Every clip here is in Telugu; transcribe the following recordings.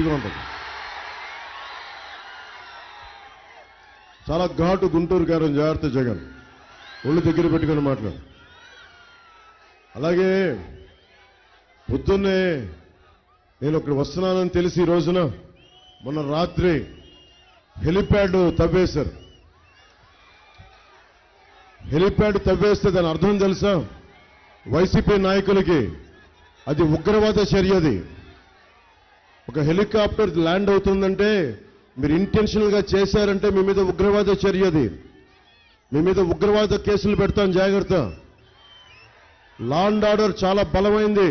గట్టిగా ఉంటుంది. చాలా ఘాటు గుంటూరు గారు జాగ్రత్త జగన్. ఒళ్ళు దగ్గర పెట్టుకొని మాట్లాడు. అలాగే పొద్దున్నే నేను ఒకటి వస్తున్నానని తెలిసి ఈ రోజున మొన్న రాత్రి హెలిప్యాడ్ తవ్వేశారు. హెలిప్యాడ్ తవ్వేస్తే దాని అర్థం తెలుసా? వైసీపీ నాయకులకి అది ఉగ్రవాద చర్య అది. ఒక హెలికాప్టర్ ల్యాండ్ అవుతుందంటే మీరు ఇంటెన్షనల్గా చేశారంటే మీ మీద ఉగ్రవాద చర్య అది. మీ మీద ఉగ్రవాద కేసులు పెడతాం జాగ్రత్త. లా అండ్ ఆర్డర్ చాలా బలమైంది.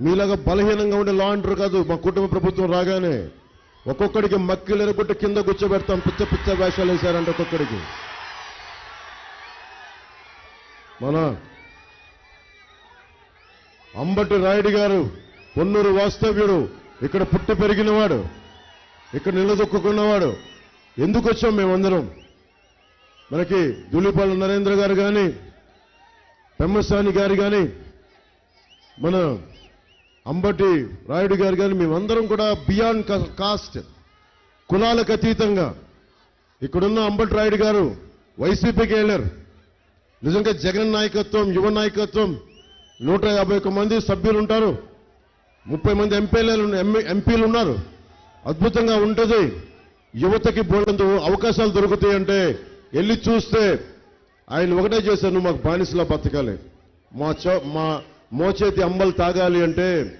మీలాగా బలహీనంగా ఉండే లా అండర్ కాదు మా కుటుంబ ప్రభుత్వం రాగానే ఒక్కొక్కడికి మక్కిలు ఎరగొట్టి కింద కూర్చోబెడతాం పిచ్చ పిచ్చ వేషాలు వేశారంటే ఒక్కొక్కడికి. మన అంబటి రాయుడు గారు పొన్నూరు వాస్తవ్యుడు ఇక్కడ పుట్టి పెరిగినవాడు ఇక్కడ నిలదొక్కున్నవాడు ఎందుకు వచ్చాం మేమందరం? మనకి ధూళిపాల నరేంద్ర గారు కానీ పెమ్మసాని గారు కానీ మన అంబటి రాయుడు గారు కానీ మేమందరం కూడా బియాండ్ కాస్ట్ కులాలకు అతీతంగా. ఇక్కడున్న అంబటి రాయుడు గారు వైసీపీకి వెళ్ళారు. నిజంగా జగన్ నాయకత్వం యువ నాయకత్వం నూట యాభై ఒక్క మంది సభ్యులు ఉంటారు. ముప్పై మంది ఎంపీలు ఎంపీలు ఉన్నారు. అద్భుతంగా ఉంటుంది. యువతకి బోల్డంత అవకాశాలు దొరుకుతాయి అంటే వెళ్ళి చూస్తే ఆయన ఒకటే చేశాను మాకు బానిసలా బతకాలి. మా చో మా మోచేతి అంబలు తాగాలి అంటే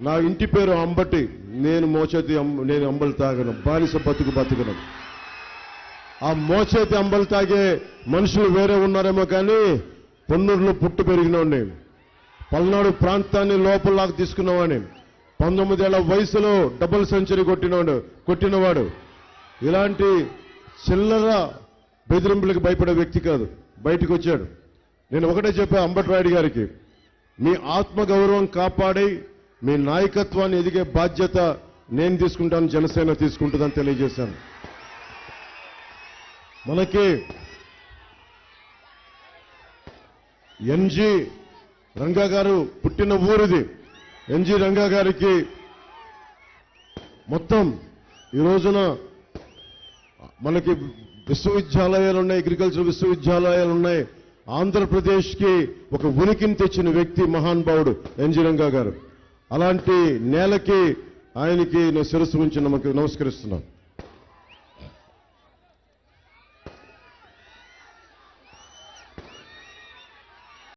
నా ఇంటి పేరు అంబటి నేను మోచేతి అంబ- నేను అంబలు తాగను బానిస బతుకు బతకను. ఆ మోచేతి అంబలు తాగే మనుషులు వేరే ఉన్నారేమో కానీ పొన్నూరులో పుట్టు పెరిగినవాడిని పల్నాడు ప్రాంతాన్ని లోపలలాగా తీసుకున్నవాడిని. పంతొమ్మిదేళ్ళ వయసులో డబుల్ సెంచరీ కొట్టినవాడు కొట్టినవాడు. ఇలాంటి చిల్లర బెదిరింపులకు భయపడే వ్యక్తి కాదు. బయటకు వచ్చాడు. నేను ఒకటే చెప్పా అంబట్రాయుడు గారికి మీ ఆత్మగౌరవం కాపాడి మీ నాయకత్వాన్ని ఎదిగే బాధ్యత నేను తీసుకుంటాను జనసేన తీసుకుంటుందని తెలియజేశాను. మనకి ఎన్జీ రంగా గారు పుట్టిన ఊరిది. ఎన్జి రంగా గారికి మొత్తం ఈ రోజున మనకి విశ్వవిద్యాలయాలు ఉన్నాయి అగ్రికల్చర్ విశ్వవిద్యాలయాలు ఉన్నాయి. ఆంధ్రప్రదేశ్కి ఒక ఉనికిని తెచ్చిన వ్యక్తి మహానుభావుడు ఎన్జి రంగా గారు. అలాంటి నేలకి ఆయనకి నేను శిరస్సు ఉంచి నమకు నమస్కరిస్తున్నాను.